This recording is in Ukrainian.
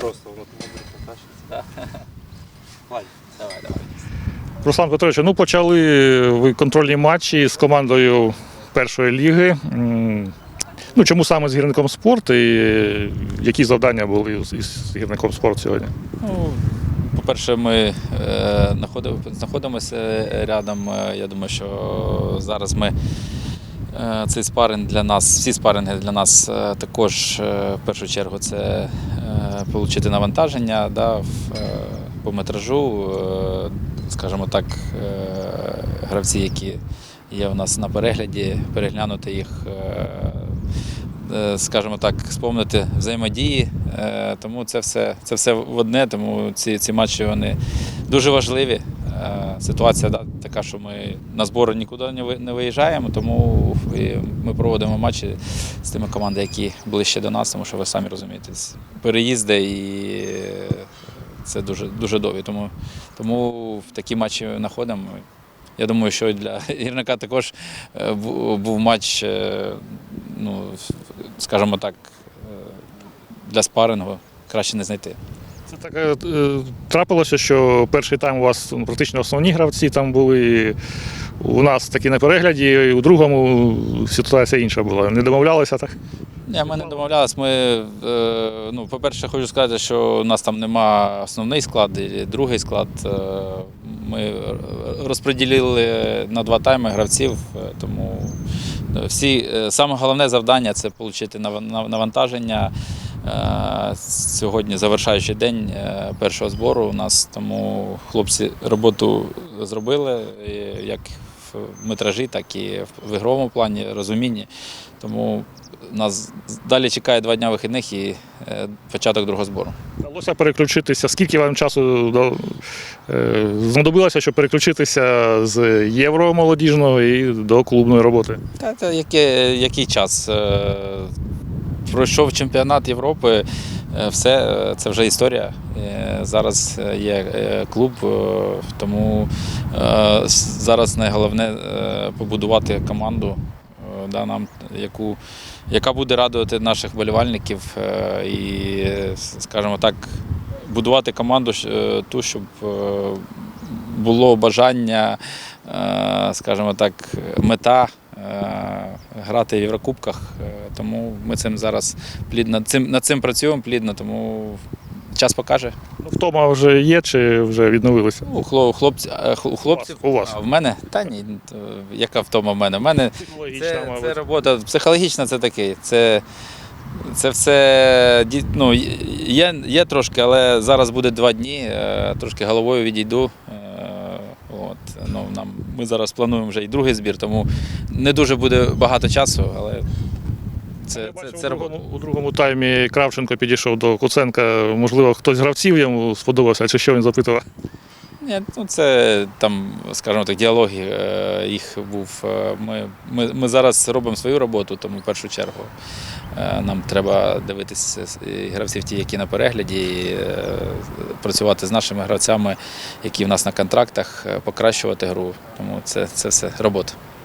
просто, воно тому буде потащиться. Ладно. Давай, давай. Руслан Петрович, ну почали ви контрольні матчі з командою першої ліги. Ну, чому саме з гірником спорт і які завдання були з- із гірником спорт сьогодні? Ну, по-перше, ми е, знаходимося рядом. Е, Я думаю, що зараз ми е, цей спаринг для нас, всі спаринги для нас також е, в першу чергу це отримати навантаження да, в, е, по метражу, е, скажімо так, е, гравці, які є у нас на перегляді, переглянути їх. скажімо так, спомнити взаємодії. Тому це все, це все в одне, тому ці, ці матчі вони дуже важливі. Е, Ситуація така, що ми на збори нікуди не ви- не виїжджаємо, тому ми проводимо матчі з тими командами, які ближче до нас, тому що ви самі розумієте, переїзди і е, це дуже, дуже довгі. Тому, тому в такі матчі знаходимо. Я думаю, що для гірника також е, був матч, ну, скажімо так, для спарингу краще не знайти. Це так е, е, трапилося, що перший тайм у вас ну, практично основні гравці там були. У нас такі на перегляді, і у другому ситуація інша була. Не домовлялися так? Ні, ми не домовлялись. Ми, е, ну, по-перше, хочу сказати, що у нас там нема основний склад і другий склад. Ми розподілили на два тайми гравців, тому всі, е, саме головне завдання це отримати навантаження. Е, Сьогодні завершаючий день е, першого збору у нас, тому хлопці роботу зробили як в метражі, так і в ігровому плані, розумінні. Тому нас далі чекає два дні вихідних і початок другого збору. Вдалося переключитися. Скільки вам часу е, знадобилося, щоб переключитися з євро молодіжного і до клубної роботи? Та, та яке, який час? Е, Пройшов чемпіонат Європи, е, все, це вже історія. Зараз є клуб, тому зараз найголовне побудувати команду, да, нам, яку, яка буде радувати наших болівальників і, скажімо так, будувати команду е, ту, щоб е, було бажання, е, скажімо так, мета грати в Єврокубках. Тому ми цим зараз плідно над цим, над цим працюємо плідно, тому час покаже. Ну, Втома вже є чи вже відновилися? У хло- хлопці, у хлопців. У вас. А в мене? Та ні, яка втома в мене? В мене це, це робота психологічна, це таке. Це, це все ну, є, є трошки, але зараз буде два дні, е, трошки головою відійду. Е, От, ну, нам, ми зараз плануємо вже і другий збір, тому не дуже буде багато часу, але Я це, це, це у, другому, у другому таймі Кравченко підійшов до Куценка. Можливо, хтось з гравців йому сподобався, чи що він запитував? Ні, ну це там, скажімо так, діалоги е, їх був. е, Ми, ми, ми зараз робимо свою роботу, тому в першу чергу е, нам треба дивитися гравців, ті, які на перегляді, і працювати з нашими гравцями, які в нас на контрактах, покращувати гру. Тому це, це все робота.